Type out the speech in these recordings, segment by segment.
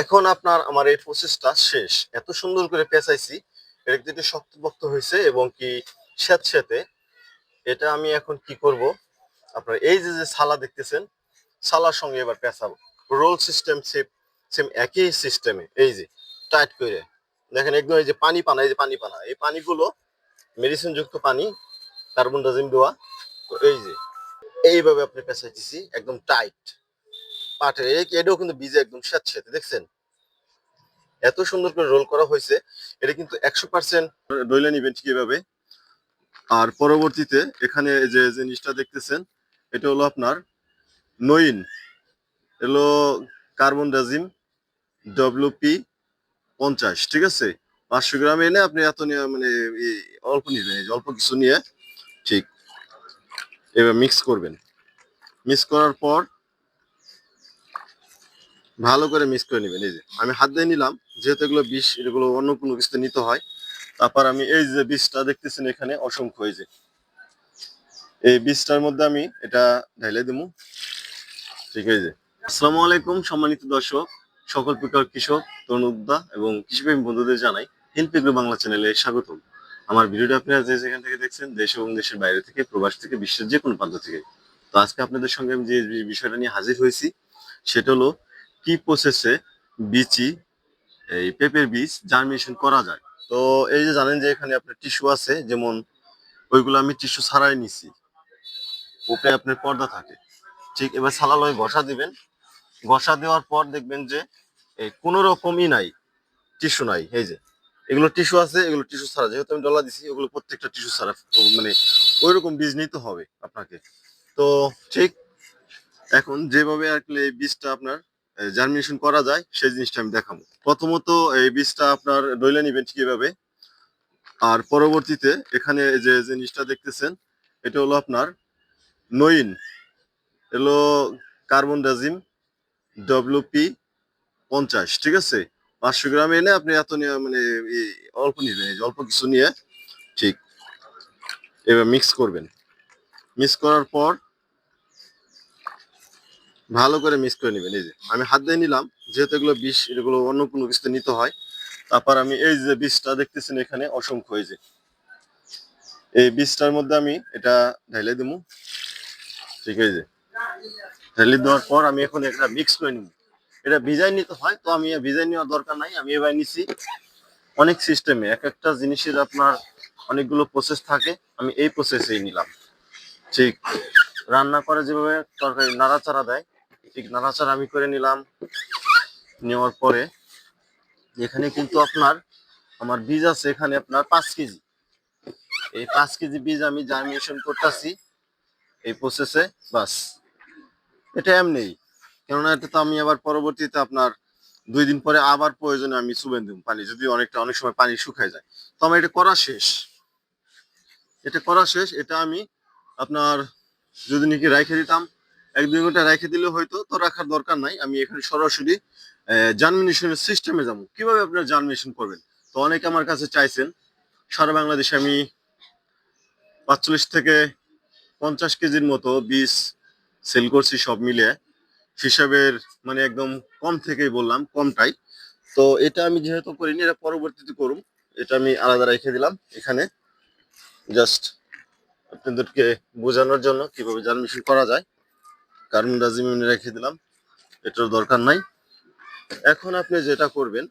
এখন আপনার আমার এই প্রসেসটা শেষ। এত সুন্দর করে পেঁচাইছি এটা কিন্তু শক্তপোক্ত হয়েছে এবং কি স্যাঁতস্যাঁতে এটা আমি এখন কি করব? আপনার এই যে যে সালা দেখতেছেন সালার সঙ্গে এবার পেঁচাবো। রোল সিস্টেম সেম সেম একই সিস্টেমে এই যে টাইট করে। দেখেন একদম এই যে পানি পানা, এই যে পানি পানা। এই পানিগুলো মেডিসিন যুক্ত পানি কার্বন ডাইজিম দেওয়া। এই যে, এইভাবে আপনি পেঁচাইতেছি, একদম টাইট পাটের এটাও কিন্তু বীজে একদম স্যাঁতস্যাঁতে দেখছেন? এত সুন্দর করে রোল করা হয়েছে, এটা কিন্তু একশো পার্সেন্ট ডইলে নিবেন ঠিক এভাবে। আর পরবর্তীতে এখানে যে জিনিসটা দেখতেছেন, এটা হলো আপনার নইন এলো কার্বন ডাজিম ডব্লিউপি পঞ্চাশ, ঠিক আছে? পাঁচশো গ্রাম এনে আপনি এত নিয়ে মানে অল্প নিবেন অল্প কিছু নিয়ে, ঠিক, এবার মিক্স করবেন। মিক্স করার পর ভালো করে মিক্স করে নেবেন, এই যে। আমি হাত দিয়ে নিলাম, যেহেতু এগুলো বিষ, এগুলো অন্য কোনো কিছুতে নিতে হয়। তারপর আমি এই যে বিষটা দেখতেছেন এখানে অসংখ্য, এই যে। এই বিষটার মধ্যে আমি এটা ঢাইলে দেবো। ঠিক আছে। আসসালামু আলাইকুম, সম্মানিত দর্শক, সকল প্রকার কৃষক, তরুণ উদ্যোক্তা এবং কৃষিপ্রেমী বন্ধুদের জানাই হিলপিগ্রো বাংলা চ্যানেলে স্বাগতম। আমার ভিডিওটা আপনারা যে যেখান থেকে দেখছেন, দেশ এবং দেশের বাইরে থেকে, প্রবাস থেকে, বিশ্বের যে কোনো প্রান্ত থেকে। তো আজকে আপনাদের সঙ্গে আমি যে বিষয়টা নিয়ে হাজির হয়েছি, সেটা হলো কি প্রসেসে বিচি, এই পেঁপের বীজ জার্মিনেশন করা যায়? তো এই যে জানেন যে এখানে আপনার টিস্যু আছে, যেমন ওইগুলো আমি টিস্যু ছাড়াই নিছি। উপরে আপনার পর্দা থাকে। ঠিক, এবার সালালয় ঘষা দিবেন। ঘষা দেওয়ার পর দেখবেন যে এই কোনো রকমই নাই টিস্যু নাই, এই যে। এগুলো টিস্যু আছে, এগুলো টিস্যু ছাড়া, যেহেতু আমি ডলা দিছি, ওগুলো প্রত্যেকটা টিস্যু ছাড়া মানে ওই রকম বীজ নিতে হবে আপনাকে। তো ঠিক, এখন যেভাবে কি এই বীজটা আপনার জার্মিনেশন করা যায়, সেই জিনিসটা আমি দেখাবো। প্রথমত এই বীজটা আপনার ডইলে নিবেন ঠিক এভাবে। আর পরবর্তীতে এখানে যে জিনিসটা দেখতেছেন, এটা হলো আপনার নইন, এলো কার্বন ডাজিম ডব্লিউপি পঞ্চাশ, ঠিক আছে? পাঁচশো গ্রাম এনে আপনি এত নিয়ে মানে অল্প নিবেন অল্প কিছু নিয়ে, ঠিক। এবার মিক্স করবেন। মিক্স করার পর ভালো করে মিক্স করে নেবেন, এই যে। আমি হাত দিয়ে নিলাম, যেহেতু এগুলো বিষ, এগুলো অন্য কোনো কিছুতে নিতে হয়। তারপর আমি এই যে বিষটা দেখতেছেন এখানে অসংখ্য, এই যে। এই বিষটার মধ্যে আমি এটা ঢাইলে দেবো। ঠিক আছে? ঢাইলে দেওয়ার পর আমি এখন এটা মিক্স করে নিব। এটা ভিজাই নিতে হয়, তো আমি ভিজাই নেওয়ার দরকার নাই। আমি এবার নিছি অনেক সিস্টেমে এক একটা জিনিসের আপনার অনেকগুলো প্রসেস থাকে, আমি এই প্রসেসেই নিলাম। ঠিক। রান্না করে যেভাবে তরকারি নাড়াচাড়া দেয় ঠিক, নাড়াচাড়া আমি করে নিলাম। নেওয়ার পরে এখানে কিন্তু আপনার, আমার বীজ আছে এখানে আপনার পাঁচ কেজি। এই পাঁচ কেজি বীজ আমি জার্মিনেশন করতেছি এই প্রসেসে বাস। এটা এমনি। কেননা এটা তো আমি আবার পরবর্তীতে আপনার দুই দিন পরে আবার প্রয়োজনে আমি চুবেন দিব পানি, যদি অনেকটা, অনেক সময় পানি শুকায় যায়। তো আমার এটা করা শেষ। এটা করা শেষ, এটা আমি আপনার যদি নাকি রেখে দিতাম এক দুই ঘণ্টা রেখে দিলে হয়তো তো রাখার দরকার নাই। আমি এখানে সরাসরি জার্মিনেশনের সিস্টেমে যাব। কীভাবে আপনারা জার্মিনেশন করবেন? তো অনেকে আমার কাছে চাইছেন, সারা বাংলাদেশে আমি পাঁচচল্লিশ থেকে পঞ্চাশ কেজির মতো বীজ সেল করছি সব মিলিয়ে। হিসাবের মানে একদম কম থেকেই বললাম, কমটাই। তো এটা আমি যেহেতু করিনি, এটা পরবর্তীতে করুম। এটা আমি আলাদা রেখে দিলাম এখানে। জাস্ট আপনাদেরকে বোঝানোর জন্য কীভাবে জার্মিনেশন করা যায়। কার্বন ডাজিমিন রেখে দিলাম। এটার দরকার নাই। এখন আপনি যেটা করবেন,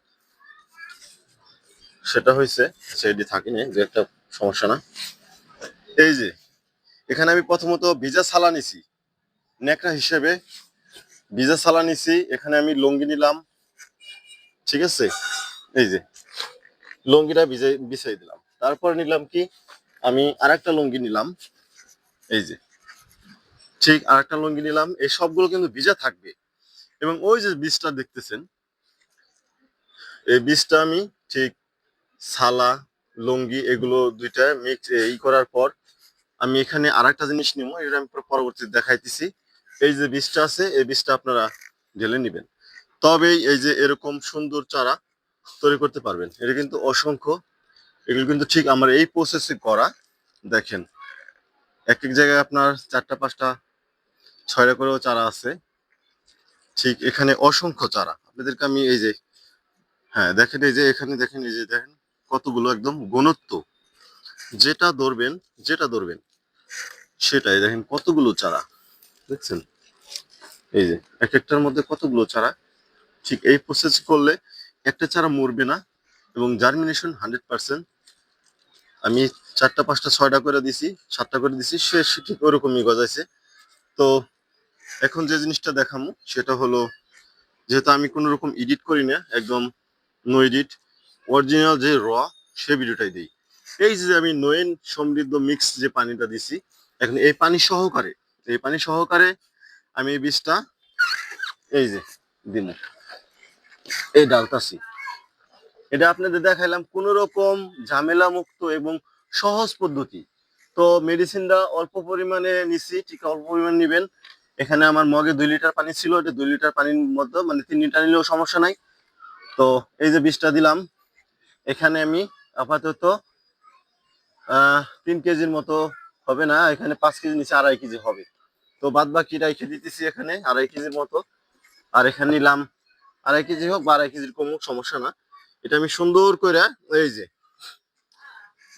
সেটা হয়েছে সেটি থাকিনি যে একটা সমস্যা না। এই যে, এখানে আমি প্রথমত ভিজা সালা নিছি। ন্যাকড়া হিসেবে ভিজা সালা নিছি, এখানে আমি লঙ্গি নিলাম। ঠিক আছে? এই যে, লঙ্গিটা ভিজে, বিছাই দিলাম। তারপর নিলাম কি, আমি আর একটা লঙ্গি নিলাম। এই যে ঠিক আরেকটা লুঙ্গি নিলাম, এই সবগুলো কিন্তু ভিজা থাকবে। এবং ওই যে বীজটা দেখতেছেন, এই বীজটা আমি ঠিক সালা, লুঙ্গি এগুলো দুইটা মিক্স ই করার পর আমি এখানে আর একটা জিনিস নিব এটা আমি পরবর্তীতে দেখাইতেছি। এই যে বীজটা আছে, এই বীজটা আপনারা ঢেলে নেবেন। তবেই এই যে এরকম সুন্দর চারা তৈরি করতে পারবেন, এটা কিন্তু অসংখ্য। এগুলো কিন্তু ঠিক আমার এই প্রসেসে করা, দেখেন। এক এক জায়গায় আপনার চারটা, পাঁচটা ছয়টা করেও চারা আছে। ঠিক এখানে অসংখ্য চারা। আপনাদেরকে আমি এই যে হ্যাঁ দেখেন এই যে, এখানে দেখেন এই যে, দেখেন কতগুলো একদম ঘনত্ব। যেটা ধরবেন যেটা ধরবেন, সেটাই দেখেন কতগুলো চারা। দেখছেন? এই যে এক একটার মধ্যে কতগুলো চারা। ঠিক এই প্রসেস করলে একটা চারা মরবে না এবং জার্মিনেশন হান্ড্রেড পার্সেন্ট আমি চারটা, পাঁচটা, ছয়টা করে দিছি, সাতটা করে দিছি, সে ঠিক ওরকমই গজাইছে। তো এখন যে জিনিসটা দেখামো, সেটা হলো, যেহেতু আমি কোনো রকম এডিট করি না, একদম নো এডিট অরিজিনাল যে র সে ভিডিওটাই দিই। এই যে আমি নোয়েন সমৃদ্ধ মিক্স যে পানিটা দিছি, এখন এই পানি সহকারে, এই পানি সহকারে আমি এই বীজটা এই যে দিন এই ডালতাছি। এটা আপনাদের দেখাইলাম কোন রকম ঝামেলা মুক্ত এবং সহজ পদ্ধতি। তো মেডিসিনটা অল্প পরিমাণে নিছি, ঠিক অল্প পরিমাণ নিবেন। এখানে আমার মগে দুই লিটার পানি ছিল এটা দুই লিটার পানির মধ্যে মানে তিন লিটার নিলেও সমস্যা নাই। তো এই যে বিষটা দিলাম, এখানে আমি আপাতত তিন কেজির মতো হবে না, এখানে পাঁচ কেজি নিচে আড়াই কেজি হবে। তো বাদ বাকি রাইখে দিতেছি এখানে আড়াই কেজির মতো। আর এখানে নিলাম আড়াই কেজি হোক বা আড়াই কেজির কম হোক, সমস্যা না। এটা আমি সুন্দর করে, এই যে,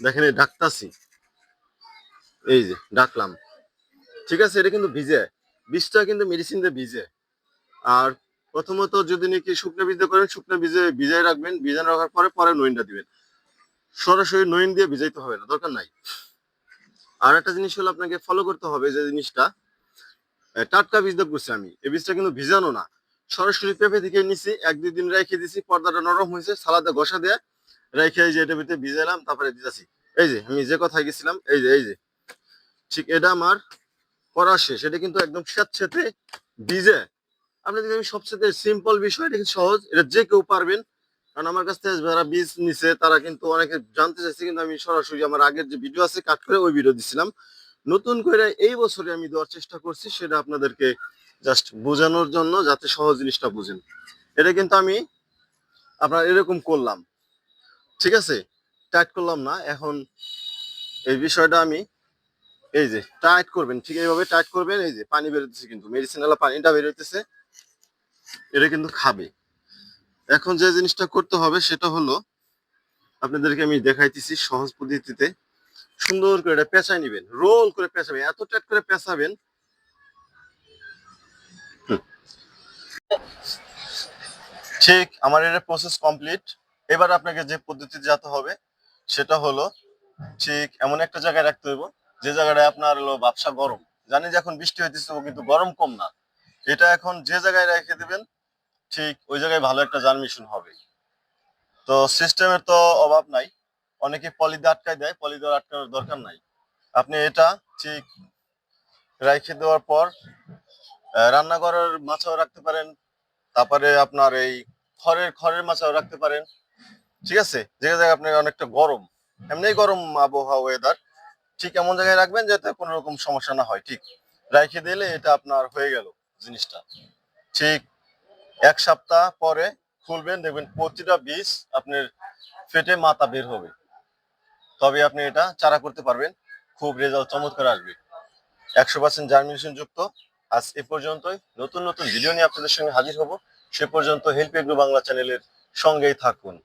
দেখেন ডাকতাছি এই যে ডাকলাম ঠিক আছে, এটা কিন্তু ভিজে। বীজটা কিন্তু মেডিসিন দিয়ে ভিজে। আর প্রথমত যদি নাকি শুকনো বীজ দিয়ে করেন, শুকনো বীজে ভিজাই রাখবেন, ভিজানো রাখার পরে পরে নইনটা দিবেন। সরাসরি নইন দিয়ে ভিজাইতে হবে না, দরকার নাই। আর একটা জিনিস হলো আপনাকে ফলো করতে হবে যে জিনিসটা টাটকা বীজ দিয়ে করছি আমি। এই বীজটা কিন্তু ভিজানো না। সরাসরি পেঁপে থেকে নিছি, এক দুই দিন রেখে দিছি, পর্দাটা নরম হয়েছে, সালাদে ঘষা দিয়ে রেখে এই যে এটা ভিতরে ভিজাইলাম, তারপরে দিতেছি। এই যে আমি যে কথায় গেছিলাম, এই যে এই যে। ঠিক এটা আমার করা শেষ। এটা কিন্তু একদম স্যাঁতস্যাঁতে ভিজে। আপনাদের আমি সবচেয়ে সিম্পল বিষয়, এটা কিন্তু সহজ, এটা যে কেউ পারবেন। কারণ আমার কাছ থেকে যারা বীজ নিছে, তারা কিন্তু অনেকে জানতে চাইছে, কিন্তু আমি সরাসরি আমার আগের যে ভিডিও আছে কাট করে ওই ভিডিও দিছিলাম। নতুন করে এই বছরে আমি দেওয়ার চেষ্টা করছি, সেটা আপনাদেরকে জাস্ট বোঝানোর জন্য, যাতে সহজ জিনিসটা বুঝেন। এটা কিন্তু আমি আপনার এরকম করলাম। ঠিক আছে? টাইট করলাম না। এখন এই বিষয়টা আমি এই যে টাইট করবেন, ঠিক এইভাবে টাইট করবেন, এই যে, পানি বেরোতেছে কিন্তু মেডিসিনাল পানিটা বেরোতেছে এটা কিন্তু খাবে। এখন যে জিনিসটা করতে হবে সেটা হলো, আপনাদেরকে আমি দেখাইতেছি সহজ পদ্ধতিতে, সুন্দর করে এটা পেঁচাই নিবেন রোল করে পেঁচাবেন, এত টাইট করে পেঁচাবেন ঠিক, আমার এটা প্রসেস কমপ্লিট এবার আপনাকে যে পদ্ধতিতে যেতে হবে, সেটা হলো, ঠিক, এমন একটা জায়গায় রাখতে হইব যে জায়গাটায় আপনার হলো ব্যবসা গরম, জানি যে এখন বৃষ্টি হইতেছে কিন্তু গরম কম না। এটা এখন যে জায়গায় রেখে দিবেন, ঠিক ওই জায়গায় ভালো একটা জার্মিশন হবে। তো সিস্টেমের তো অভাব নাই, অনেকে পলি দিয়ে আটকায় দেয় পলি দিয়ে আটকানোর দরকার নাই। আপনি এটা ঠিক রেখে দেওয়ার পর রান্নাঘরের মাছাও রাখতে পারেন, তারপরে আপনার এই খড়ের খড়ের মাছাও রাখতে পারেন, ঠিক আছে? যে জায়গায় আপনার অনেকটা গরম, এমনি গরম আবহাওয়া ওয়েদার ঠিক এমন জায়গায় রাখবেন যাতে কোনো রকম সমস্যা না হয়। ঠিক রেখে দিলে এটা আপনার হয়ে গেল জিনিসটা। ঠিক এক সপ্তাহ পরে খুলবেন, দেখবেন প্রতিটা বীজ আপনার ফেটে মাথা বের হবে। তবে আপনি এটা চারা করতে পারবেন, খুব রেজাল্ট চমৎকার আসবে। একশো পার্সেন্ট জার্মিনেশন যুক্ত। আজ এ পর্যন্তই। নতুন নতুন ভিডিও নিয়ে আপনাদের সঙ্গে হাজির হব। সে পর্যন্ত হেল্প এগ্রো বাংলা চ্যানেলের সঙ্গেই থাকুন।